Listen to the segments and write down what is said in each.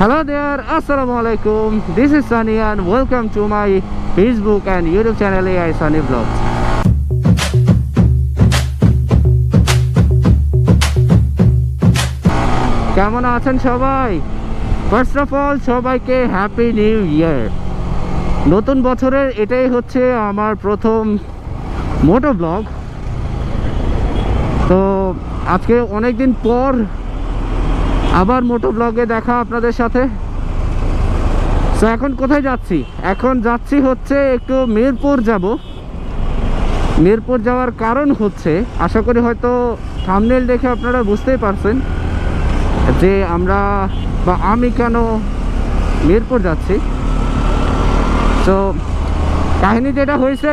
Hello there, Assalamu alaikum. This is Sunny and welcome to my Facebook and YouTube channel AI Sunny Vlogs. কেমন আছেন সবাই first of all সবাইকে happy new year নতুন বছরের এটাই হচ্ছে আমার প্রথম মোটো ব্লগ তো আজকে অনেক দিন পর আবার মোটো ব্লগে দেখা আপনাদের সাথে। তো এখন কোথায় যাচ্ছি? এখন যাচ্ছি হচ্ছে একটু মিরপুর যাব। মিরপুর যাওয়ার কারণ হচ্ছে, আশা করি হয়তো থামনেল দেখে আপনারা বুঝতেই পারছেন, যে আমরা বা আমি কেন মিরপুর যাচ্ছি। তো কাহিনী যেটা হয়েছে,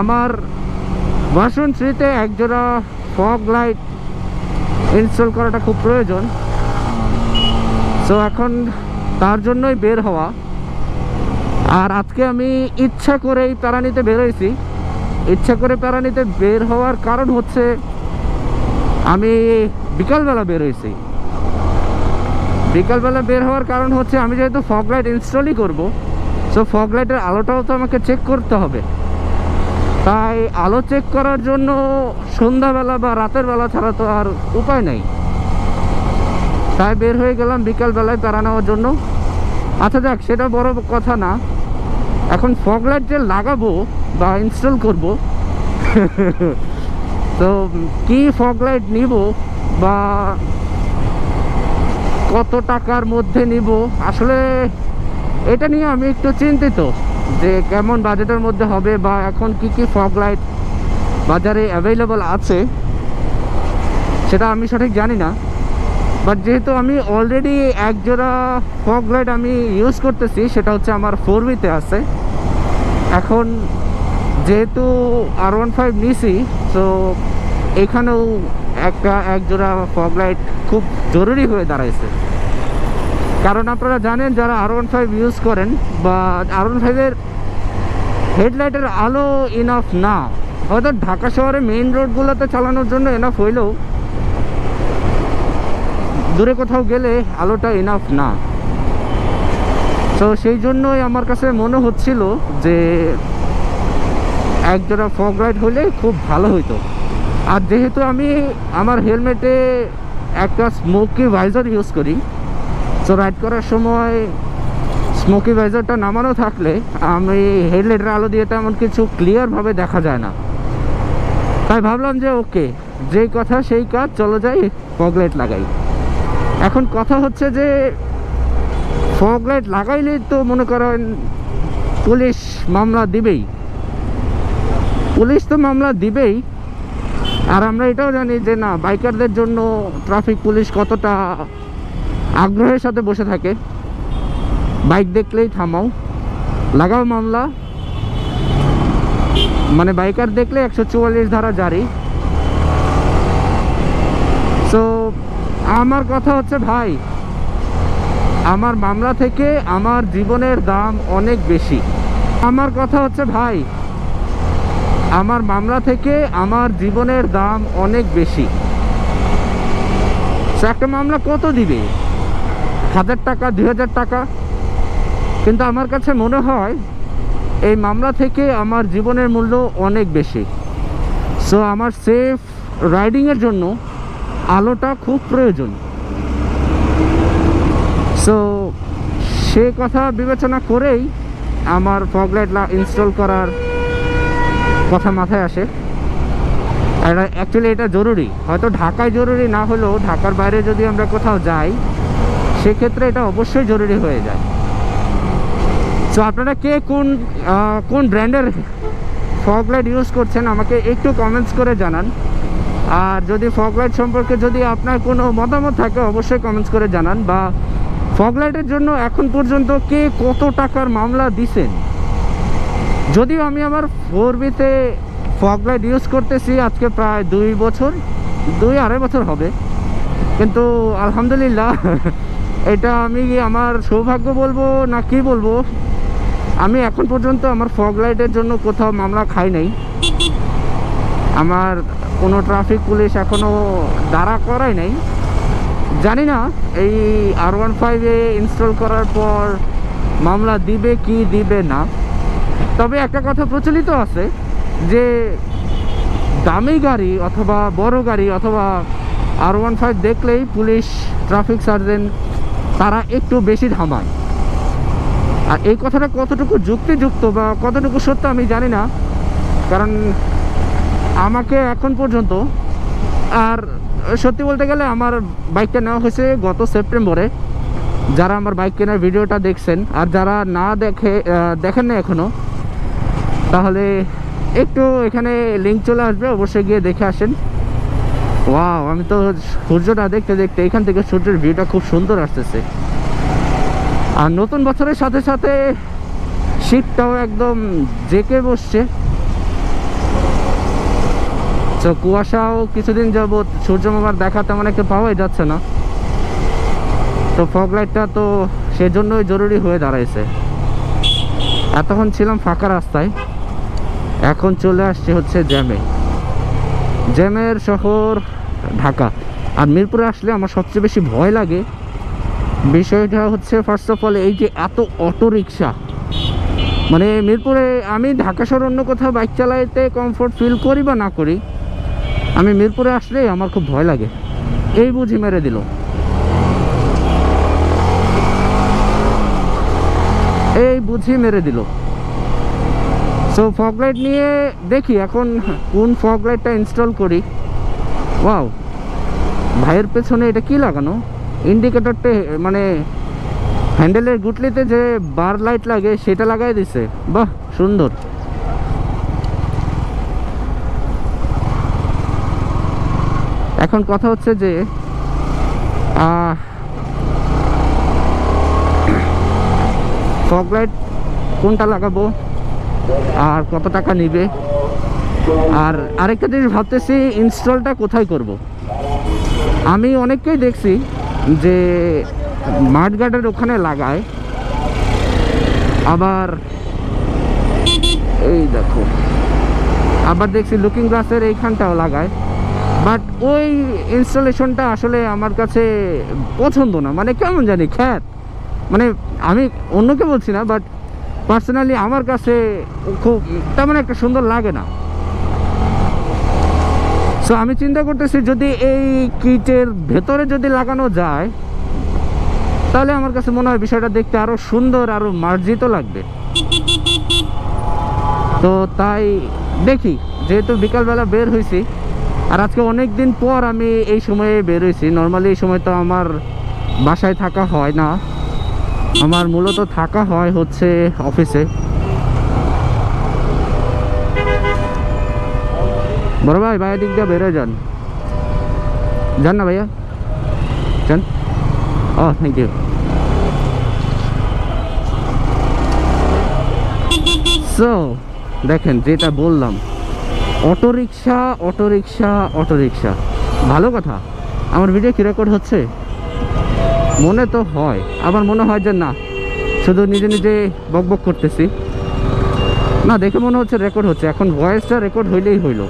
আমার বাসন থ্রিতে একজোড়া ফগ লাইট ইনস্টল করাটা খুব প্রয়োজন। সো এখন তার জন্যই বের হওয়া। আর আজকে আমি ইচ্ছা করেই প্যারানিতে বেরোইছি। ইচ্ছা করে প্যারানিতে বের হওয়ার কারণ হচ্ছে আমি বিকালবেলা বেরোইছি। বিকালবেলা বের হওয়ার কারণ হচ্ছে আমি যেহেতু ফগ লাইট ইনস্টলই করব সো ফগ লাইটের আলোটাও তো আমাকে চেক করতে হবে। তাই আলো চেক করার জন্য সন্ধ্যাবেলা বা রাতের বেলা ছাড়া তো আর উপায় নেই। তাই বের হয়ে গেলাম বিকালবেলায় প্যারা নেওয়ার জন্য। আচ্ছা দেখ সেটা বড় কথা না। এখন ফগ লাইট যে লাগাবো বা ইনস্টল করব, তো কি ফগ লাইট নিব বা কত টাকার মধ্যে নিব? আসলে এটা নিয়ে আমি একটু চিন্তিত যে কেমন বাজেটের মধ্যে হবে বা এখন কি কি ফগ লাইট বাজারে অ্যাভেলেবল আছে। সেটা আমি সঠিক জানি না। বাট যেহেতু আমি অলরেডি এক জোড়া ফগ লাইট আমি ইউজ করতেছি, সেটা হচ্ছে আমার ফোর বিতে আছে। এখন যেহেতু আর ওয়ান ফাইভ নিছি তো এখানেও একটা এক জোড়া ফগ লাইট খুব জরুরি হয়ে দাঁড়াইছে। কারণ আপনারা জানেন, যারা আর ওয়ান ফাইভ ইউজ করেন বা আর ওয়ান ফাইভের হেডলাইটের আলো ইনাফ না। হয়তো ঢাকা শহরে মেইন রোডগুলোতে চালানোর জন্য এনাফ হইলেও দূরে কোথাও গেলে আলোটা ইনাফ না। তো সেই জন্যই আমার কাছে মনে হচ্ছিল যে একজোড়া ফগ লাইট হলে খুব ভালো হইতো। আর যেহেতু আমি আমার হেলমেটে একটা স্মোকি ভাইজার ইউজ করি, তো রাইড করার সময় স্মোকি ভাইজারটা নামানো থাকলে আমি হেডলাইটের আলো দিয়ে তেমন কিছু ক্লিয়ারভাবে দেখা যায় না। তাই ভাবলাম যে ওকে, যেই কথা সেই কাজ, চলো যাই, ফগ লাইট লাগাই। এখন কথা হচ্ছে যে, ফগ লাইট লাগাইলেই তো মনে করেন পুলিশ মামলা দিবেই। পুলিশ তো মামলা দিবেই। আর আমরা এটাও জানি যে না, বাইকারদের জন্য ট্রাফিক পুলিশ কতটা আগ্রহের সাথে বসে থাকে। বাইক দেখলেই থামাও, লাগাও মামলা। মানে বাইকার দেখলে একশো চুয়াল্লিশ ধারা জারি। তো আমার কথা হচ্ছে ভাই, আমার মামলা থেকে আমার জীবনের দাম অনেক বেশি। আমার কথা হচ্ছে ভাই, আমার মামলা থেকে আমার জীবনের দাম অনেক বেশি। একটা মামলা কত দিবে? হাজার টাকা, দুই হাজার টাকা। কিন্তু আমার কাছে মনে হয় এই মামলা থেকে আমার জীবনের মূল্য অনেক বেশি। সো আমার সেফ রাইডিংয়ের জন্য আলোটা খুব প্রয়োজন। সো সে কথা বিবেচনা করেই আমার ফগলাইট ইনস্টল করার কথা মাথায় আসে। এটা অ্যাকচুয়ালি এটা জরুরি। হয়তো ঢাকায় জরুরি না হলেও ঢাকার বাইরে যদি আমরা কোথাও যাই, সেক্ষেত্রে এটা অবশ্যই জরুরি হয়ে যায়। তো আপনারা কে কোন কোন ব্র্যান্ডের ফগ লাইট ইউজ করছেন, আমাকে একটু কমেন্টস করে জানান। আর যদি ফগ লাইট সম্পর্কে যদি আপনার কোনো মতামত থাকে, অবশ্যই কমেন্টস করে জানান। বা ফগ লাইটের জন্য এখন পর্যন্ত কে কত টাকার মামলা দিছেন? যদিও আমি আমার ফোর বিতে ফগ লাইট ইউজ করতেছি, আজকে প্রায় দুই বছর, দুই আড়াই বছর হবে। কিন্তু আলহামদুলিল্লাহ, এটা আমি আমার সৌভাগ্য বলব না কি বলব? আমি এখন পর্যন্ত আমার ফগ লাইটের জন্য কোথাও মামলা খাই নাই। আমার কোনো ট্রাফিক পুলিশ এখনও দাঁড়া করাই নাই। জানি না এই আর ওয়ান ফাইভে ইনস্টল করার পর মামলা দিবে কি দিবে না। তবে একটা কথা প্রচলিত আছে যে দামি গাড়ি অথবা বড় গাড়ি অথবা আর ওয়ান ফাইভ দেখলেই পুলিশ ট্রাফিক সার্জেন্ট তারা একটু বেশি থামায় আর এই কথাটা কতটুকু যুক্তিযুক্ত বা কতটুকু সত্য আমি জানি না, কারণ আমাকে এখন পর্যন্ত আর সত্যি বলতে গেলে আমার বাইকটা নেওয়া হয়েছে গত সেপ্টেম্বরে। যারা আমার বাইক কেনার ভিডিওটা দেখছেন আর যারা না দেখে দেখেন না এখনও তাহলে একটু এখানে লিঙ্ক চলে আসবে, অবশ্যই গিয়ে দেখে আসেন। ওয়াও আমি তো সূর্যটা দেখতে দেখতে এখান থেকে সূর্যের ভিউটা খুব সুন্দর আসতেছে। আর নতুন বছরের সাথে সাথে শীতটাও একদম জেকে বসছে। তো কুয়াশাও কিছুদিন যাবৎ সূর্য মামার দেখা তেমন একটা পাওয়াই যাচ্ছে না। তো ফগ লাইটটা তো সেজন্যই জরুরি হয়ে দাঁড়াইছে। এতক্ষণ ছিলাম ফাঁকা রাস্তায়, এখন চলে আসছে হচ্ছে জ্যামে। জ্যামের শহর ঢাকা। আর মিরপুরে আসলে আমার সবচেয়ে বেশি ভয় লাগে বিষয়টা হচ্ছে ফার্স্ট অফ অল এই যে এত অটো রিক্সা মানে মিরপুরে আমি ঢাকা শহর অন্য কোথাও বাইক চালাইতে কমফোর্ট ফিল করি বা না করি, আমি মিরপুরে আসলে আমার খুব ভয় লাগে। এই বুঝি মেরে দিল। এই বুঝি মেরে দিল। সো ফগ লাইট নিয়ে দেখি এখন কোন ফগ লাইটটা ইনস্টল করি। ওয়াও ভাইয়ের পেছনে এটা কি লাগানো? ইন্ডিকেটরটা মানে হ্যান্ডেলের গুটলিতে যে বার লাইট লাগে, সেটা লাগাই দিছে। বাহ, সুন্দর। এখন কথা হচ্ছে যে ফগ লাইট কোনটা লাগাবো, আর কত টাকা নিবে? আর আরেকটা জিনিস ভাবতেছি ইনস্টলটা কোথায় করব। আমি অনেককেই দেখছি যে মাঠ গার্ডের ওখানে লাগায়। আবার এই দেখো, আবার দেখছি লুকিং গ্লাসের এইখানটাও লাগায়। বাট ওই ইনস্টলেশনটা আসলে আমার কাছে পছন্দ না। মানে কেমন জানি খ্যাত। মানে আমি অন্যকে বলছি না বাট পার্সোনালি আমার কাছে খুব তেমন একটা সুন্দর লাগে না। সো আমি চিন্তা করতেছি যদি এই কিটের ভেতরে যদি লাগানো যায়, তাহলে আমার কাছে মনে হয় বিষয়টা দেখতে আরও সুন্দর, আরও মার্জিত লাগবে। তো তাই দেখি, যেহেতু বিকালবেলা বের হয়েছি আর আজকে অনেক দিন পর আমি এই সময়ে বের হয়েছি নর্মালি এই সময় তো আমার বাসায় থাকা হয় না। আমার মূলত থাকা হয় হচ্ছে অফিসে। বড় ভাই ভাইয়ের দিক দিয়ে বেরো যান। যান না ভাইয়া। যান। ও থ্যাংক ইউ সো দেখেন, যেটা বললাম auto rickshaw auto rickshaw auto rickshaw ভালো কথা। আমার ভিডিও কী রেকর্ড হচ্ছে? মনে তো হয়। আবার মনে হয় যে না। শুধু নিজে নিজে বক বক করতেছি। না, দেখে মনে হচ্ছে রেকর্ড হচ্ছে। এখন ভয়েসটা রেকর্ড হইলেই হইল।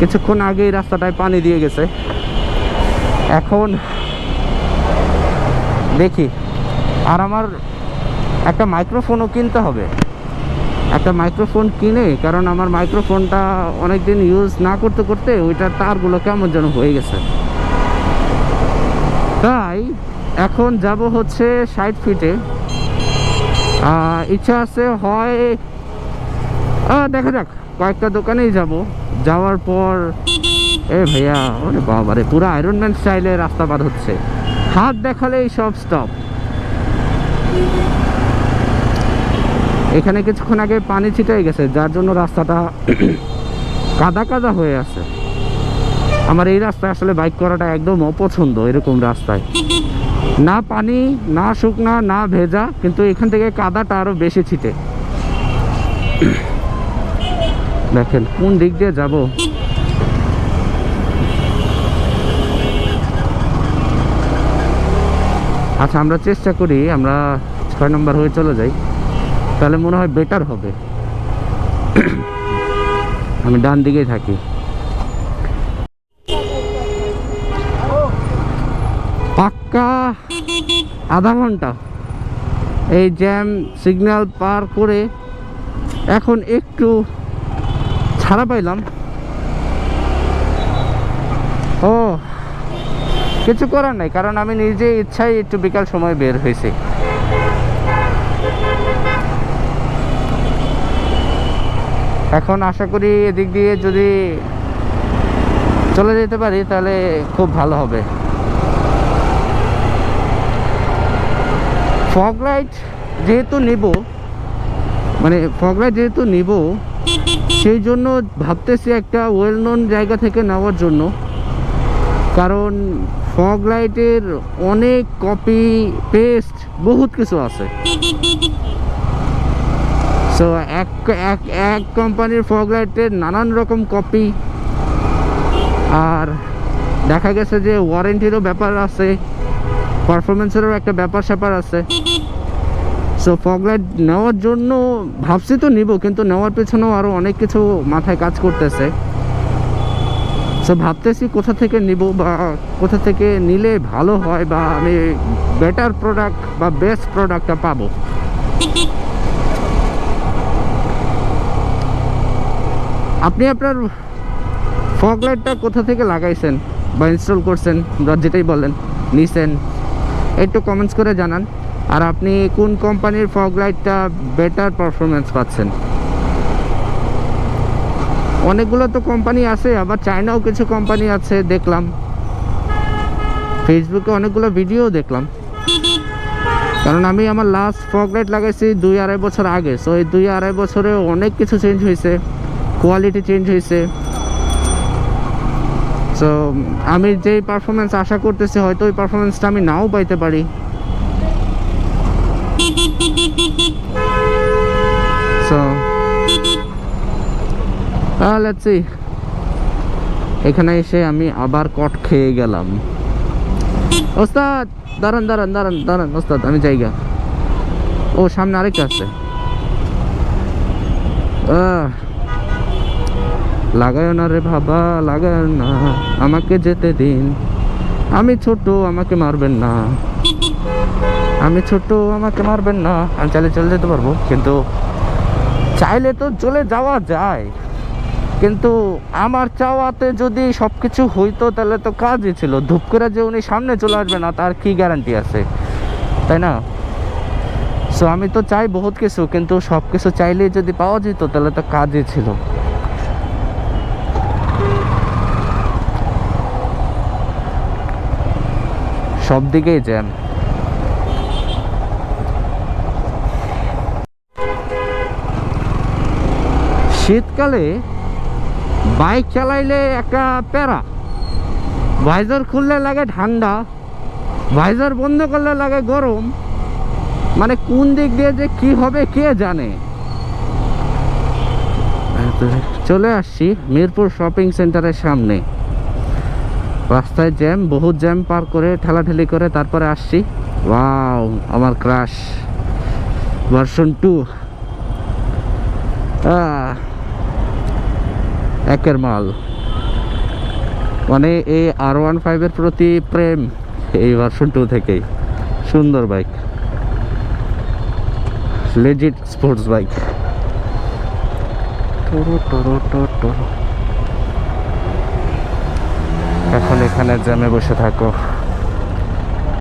কিছুক্ষণ আগে এই রাস্তাটায় পানি দিয়ে গেছে। এখন দেখি, আর আমার একটা মাইক্রোফোনও কিনতে হবে। একটা মাইক্রোফোন কিনে, কারণ আমার মাইক্রোফোনটা অনেক দিন ইউজ না করতে করতে ওইটার তারগুলো কেমন যেন হয়ে গেছে। তাই এখন যাব হচ্ছে ষাট ফিটে ইচ্ছা আছে হয় দেখা যাক। কয়েকটা দোকানেই যাব। যাওয়ার পর, এ ভাইয়া, ওরে বাবা রে পুরো আয়রনম্যান স্টাইলে রাস্তা পার হচ্ছে। হাত দেখালেই সব স্টপ এখানে কিছুক্ষণ আগে পানি ছিটাই গেছে, যার জন্য রাস্তাটা কাদা কাদা হয়ে আছে। আমার এই রাস্তায় আসলে বাইক করাটা একদম অপছন্দ, এরকম রাস্তায়। না পানি, না শুকনা, না ভেজা, কিন্তু এখান থেকে কাদাটা আরও বেশি ছিটে। দেখেন, কোন দিক দিয়ে যাব? আচ্ছা আমরা চেষ্টা করি, আমরা ছয় নম্বর হয়ে চলে যাই। তাহলে মনে হয় বেটার হবে। আমি ডান দিকেই থাকি। পাক্কা আধা ঘণ্টা। এই জ্যাম সিগন্যাল পার করে এখন একটু ছাড়া পাইলাম। ও, কিছু করার নাই, কারণ আমি নিজে ইচ্ছাই একটু বিকাল সময় বের হয়েছি। এখন আশা করি এদিক দিয়ে যদি চলে যেতে পারি, তাহলে খুব ভালো হবে। ফগ লাইট যেহেতু নিব মানে ফগ লাইট যেহেতু নিব সেই জন্য ভাবতেছি একটা ওয়েল নোন জায়গা থেকে নেওয়ার জন্য। কারণ ফগ লাইটের অনেক কপি পেস্ট বহুত কিছু আছে। সো এক এক এক কোম্পানির ফগ লাইটের নানান রকম কপি আর দেখা গেছে যে ওয়ারেন্টিরও ব্যাপার আছে পারফরমেন্সেরও একটা ব্যাপার স্যাপার আছে। সো ফগ লাইট নেওয়ার জন্য ভাবছি তো নিব, কিন্তু নেওয়ার পেছনেও আরও অনেক কিছু মাথায় কাজ করতেছে। সো ভাবতেছি কোথা থেকে নিব বা কোথা থেকে নিলে ভালো হয় বা আমি বেটার প্রোডাক্ট বা বেস্ট প্রোডাক্টটা পাবো। আপনি আপনার ফগ লাইটটা কোথা থেকে লাগাইছেন বা ইনস্টল করছেন যেটাই বলেন, নিছেন, একটু কমেন্টস করে জানান। আর আপনি কোন কোম্পানির ফগ লাইটটা বেটার পারফরমেন্স পাচ্ছেন? অনেকগুলো তো কোম্পানি আছে, আবার চায়নাও কিছু কোম্পানি আছে, দেখলাম। ফেসবুকে অনেকগুলো ভিডিও দেখলাম। কারণ আমি আমার লাস্ট ফগ লাইট লাগাইছি দুই আড়াই বছর আগে। সো এই দুই আড়াই বছরে অনেক কিছু চেঞ্জ হয়েছে কোয়ালিটি চেঞ্জ হয়েছে। সো আমি যেই পারফরমেন্স আশা করতেছি, হয়তো ওই পারফরমেন্সটা আমি নাও পাইতে পারি সো লেটস সি এখানে এসে আমি আবার কট খেয়ে গেলাম। ওস্তাদ, দাঁড়ান দাঁড়ান দাঁড়ান দাঁড়ান, ওস্তাদ, আমি জায়গা। ও, সামনে আরেকটা আছে। লাগায় না রে বাবা, লাগায় না, আমাকে যেতে দিন। আমি ছোট, আমাকে মারবেন না। আমি ছোট, আমাকে মারবেন না। আমি চাইলে চলে যেতে পারব, কিন্তু চাইলে তো চলে যাওয়া যায়। কিন্তু আমার চাওয়াতে যদি সব কিছু হইতো, তাহলে তো কাজই ছিল। ধূপ করে যে উনি সামনে চলে আসবে না, তার কি গ্যারান্টি আছে? তাই না? সো আমি তো চাই বহুত কিছু, কিন্তু সব কিছু চাইলেই যদি পাওয়া যেত, তাহলে তো কাজই ছিল। সব দিকেই জ্যাম। শীতকালে বাইক চালাইলে একটা প্যারা। ভাইজার খুললে লাগে ঠান্ডা, ভাইজার বন্ধ করলে লাগে গরম। মানে কোন দিক দিয়ে যে কি হবে কে জানে? চলে আসছি মিরপুর শপিং সেন্টারের সামনে। রাস্তায় জ্যাম, বহুত জ্যাম পার করে, ঠেলাঠেলি করে তারপরে আসছি। ওয়াও, আমার ক্রাশ। Version two. একের মাল। মানে এই আর ওয়ান ফাইভের প্রতি প্রেম এই ভার্সন টু থেকেই। সুন্দর বাইক লেজিট স্পোর্টস বাইক এখন এখানে জ্যামে বসে থাকো।